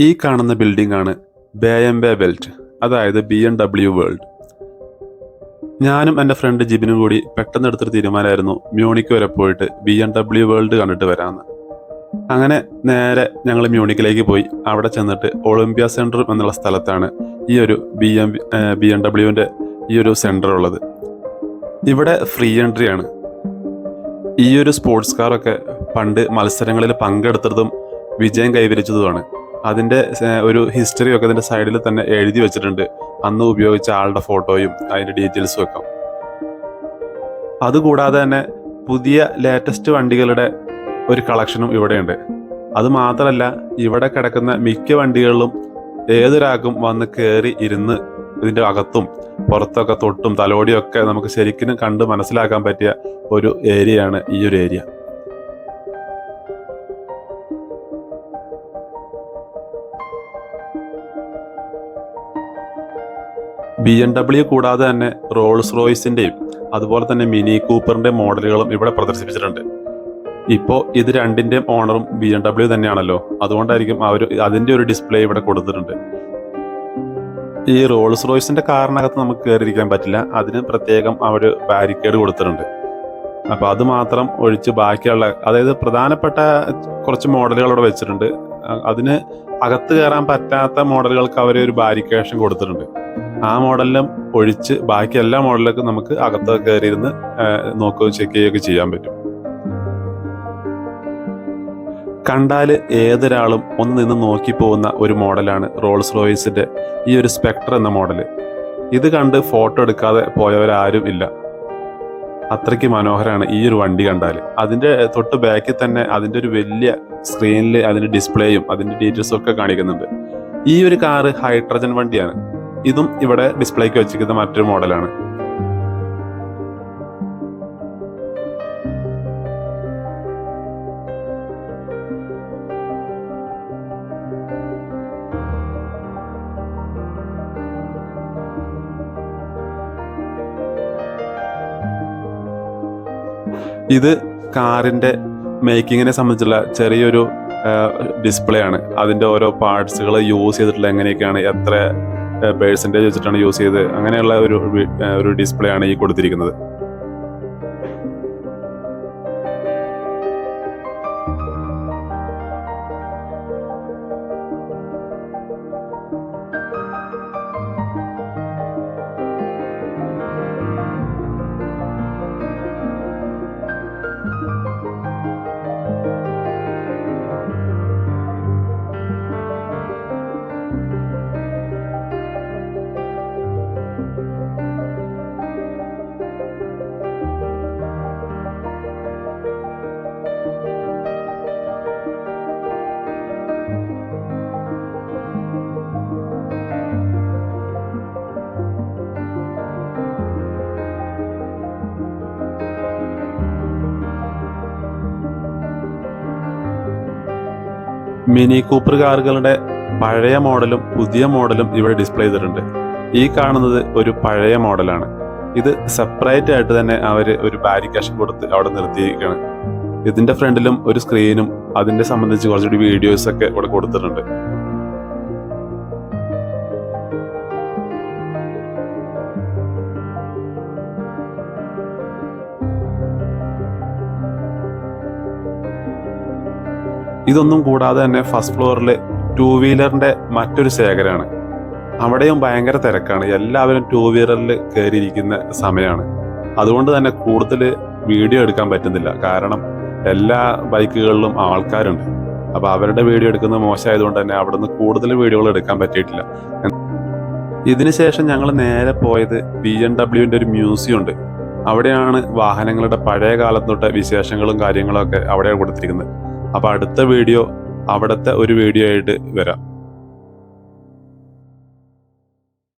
ഈ കാണുന്ന ബിൽഡിംഗ് ആണ് ബേയംബെ ബെൽറ്റ് അതായത് ബി എം ഡബ്ല്യു വേൾഡ് ഞാനും എന്റെ ഫ്രണ്ട് ജിബിനും കൂടി പെട്ടെന്ന് എടുത്തൊരു തീരുമാനമായിരുന്നു മ്യൂണിക്ക് വരെ പോയിട്ട് ബി എം ഡബ്ല്യു വേൾഡ് കണ്ടിട്ട് വരാമെന്ന്. അങ്ങനെ നേരെ ഞങ്ങൾ മ്യൂണിക്കിലേക്ക് പോയി. അവിടെ ചെന്നിട്ട് ഒളിമ്പ്യ സെന്റർ എന്നുള്ള സ്ഥലത്താണ് ഈ ഒരു ബി എം ബി എം ഡബ്ല്യുവിന്റെ ഈ ഒരു സെന്റർ ഉള്ളത്. ഇവിടെ ഫ്രീ എൻട്രി ആണ്. ഈ ഒരു സ്പോർട്സ് കാറൊക്കെ പണ്ട് മത്സരങ്ങളിൽ പങ്കെടുത്തതും വിജയം കൈവരിച്ചതുമാണ്. അതിന്റെ ഒരു ഹിസ്റ്ററി ഒക്കെ അതിന്റെ സൈഡിൽ തന്നെ എഴുതി വെച്ചിട്ടുണ്ട്. അന്ന് ഉപയോഗിച്ച ആളുടെ ഫോട്ടോയും അതിന്റെ ഡീറ്റെയിൽസും ഒക്കെ. അതുകൂടാതെ തന്നെ പുതിയ ലേറ്റസ്റ്റ് വണ്ടികളുടെ ഒരു കളക്ഷനും ഇവിടെയുണ്ട്. അത് മാത്രമല്ല ഇവിടെ കിടക്കുന്ന മിക്ക വണ്ടികളിലും ഏതൊരാൾക്കും വന്ന് കയറി ഇരുന്ന് ഇതിന്റെ അകത്തും പുറത്തൊക്കെ തൊട്ടും തലോടിയൊക്കെ നമുക്ക് ശരിക്കും കണ്ട് മനസ്സിലാക്കാൻ പറ്റിയ ഒരു ഏരിയയാണ് ഈ ഒരു ഏരിയ ബി എം ഡബ്ല്യു കൂടാതെ തന്നെ റോൾസ് റോയ്സിന്റെയും അതുപോലെ തന്നെ മിനി കൂപ്പറിന്റെ മോഡലുകളും ഇവിടെ പ്രദർശിപ്പിച്ചിട്ടുണ്ട്. ഇപ്പോൾ ഇത് രണ്ടിന്റെയും ഓണറും ബി എം ഡബ്ല്യു തന്നെയാണല്ലോ. അതുകൊണ്ടായിരിക്കും അവർ അതിന്റെ ഒരു ഡിസ്പ്ലേ ഇവിടെ കൊടുത്തിട്ടുണ്ട്. ഈ റോൾസ് റോയ്സിന്റെ കാറിനകത്ത് നമുക്ക് കയറിയിരിക്കാൻ പറ്റില്ല. അതിന് പ്രത്യേകം അവർ ബാരിക്കേഡ് കൊടുത്തിട്ടുണ്ട്. അപ്പോൾ അത് മാത്രം ഒഴിച്ച് ബാക്കിയുള്ള അതായത് പ്രധാനപ്പെട്ട കുറച്ച് മോഡലുകൾ ഇവിടെ വെച്ചിട്ടുണ്ട്. അതിന് അകത്ത് കയറാൻ പറ്റാത്ത മോഡലുകൾക്ക് അവർ ഒരു ബാരിക്കേഷൻ കൊടുത്തിട്ടുണ്ട്. ആ മോഡലിലും ഒഴിച്ച് ബാക്കി എല്ലാ മോഡലിലേക്കും നമുക്ക് അകത്ത് കയറിയിരുന്ന് നോക്കുകയും ചെക്ക് ചെയ്യുകയൊക്കെ ചെയ്യാൻ പറ്റും. കണ്ടാൽ ഏതൊരാളും ഒന്ന് നിന്ന് നോക്കി പോകുന്ന ഒരു മോഡലാണ് റോൾസ് റോയിസിന്റെ ഈ ഒരു സ്പെക്ടർ എന്ന മോഡൽ ഇത് കണ്ട് ഫോട്ടോ എടുക്കാതെ പോയവരാരും ഇല്ല. അത്രയ്ക്ക് മനോഹരമാണ് ഈ ഒരു വണ്ടി കണ്ടാൽ അതിന്റെ തൊട്ട് ബാക്കിൽ തന്നെ അതിന്റെ ഒരു വലിയ സ്ക്രീനിൽ അതിന്റെ ഡിസ്പ്ലേയും അതിന്റെ ഡീറ്റെയിൽസും ഒക്കെ കാണിക്കുന്നുണ്ട്. ഈ ഒരു കാറ് ഹൈഡ്രജൻ വണ്ടിയാണ്. ഇതും ഇവിടെ ഡിസ്പ്ലേക്ക് വെച്ചിരിക്കുന്ന മറ്റൊരു മോഡലാണ്. ഇത് കാറിന്റെ മേക്കിങ്ങിനെ സംബന്ധിച്ചുള്ള ചെറിയൊരു ഡിസ്പ്ലേ ആണ് അതിന്റെ ഓരോ പാർട്സുകൾ യൂസ് ചെയ്തിട്ടുള്ള എങ്ങനെയൊക്കെയാണ് എത്ര പേഴ്സന്റേജ് വെച്ചിട്ടാണ് യൂസ് ചെയ്ത് അങ്ങനെയുള്ള ഒരു ഒരു ഡിസ്പ്ലേ ആണ് ഈ കൊടുത്തിരിക്കുന്നത്. മിനി കൂപ്പർ കാറുകളുടെ പഴയ മോഡലും പുതിയ മോഡലും ഇവിടെ ഡിസ്പ്ലേ ചെയ്തിട്ടുണ്ട്. ഈ കാണുന്നത് ഒരു പഴയ മോഡലാണ്. ഇത് സെപ്പറേറ്റ് ആയിട്ട് തന്നെ അവർ ഒരു ബാരിക്കേഷൻ കൊടുത്ത് അവിടെ നിർത്തിയിരിക്കുകയാണ്. ഇതിന്റെ ഫ്രണ്ടിലും ഒരു സ്ക്രീനും അതിന്റെ സംബന്ധിച്ച് കുറച്ചുകൂടി വീഡിയോസ് ഒക്കെ ഇവിടെ കൊടുത്തിട്ടുണ്ട്. ഇതൊന്നും കൂടാതെ തന്നെ ഫസ്റ്റ് ഫ്ലോറിൽ ടു വീലറിന്റെ മറ്റൊരു ശേഖരമാണ്. അവിടെയും ഭയങ്കര തിരക്കാണ്. എല്ലാവരും ടു വീലറിൽ കയറിയിരിക്കുന്ന സമയമാണ്. അതുകൊണ്ട് തന്നെ കൂടുതൽ വീഡിയോ എടുക്കാൻ പറ്റുന്നില്ല. കാരണം എല്ലാ ബൈക്കുകളിലും ആൾക്കാരുണ്ട്. അപ്പോൾ അവരുടെ വീഡിയോ എടുക്കുന്നത് മോശമായതുകൊണ്ട് തന്നെ അവിടുന്ന് കൂടുതൽ വീഡിയോകൾ എടുക്കാൻ പറ്റിയിട്ടില്ല. ഇതിനുശേഷം ഞങ്ങൾ നേരെ പോയത് ബി എം ഡബ്ല്യുവിന്റെ ഒരു മ്യൂസിയം ഉണ്ട്. അവിടെയാണ് വാഹനങ്ങളുടെ പഴയ കാലം തൊട്ട് വിശേഷങ്ങളും കാര്യങ്ങളും ഒക്കെ അവിടെ കൊടുത്തിരിക്കുന്നത്. അപ്പൊ അടുത്ത വീഡിയോ അവിടുത്തെ ഒരു വീഡിയോ ആയിട്ട് വരാം.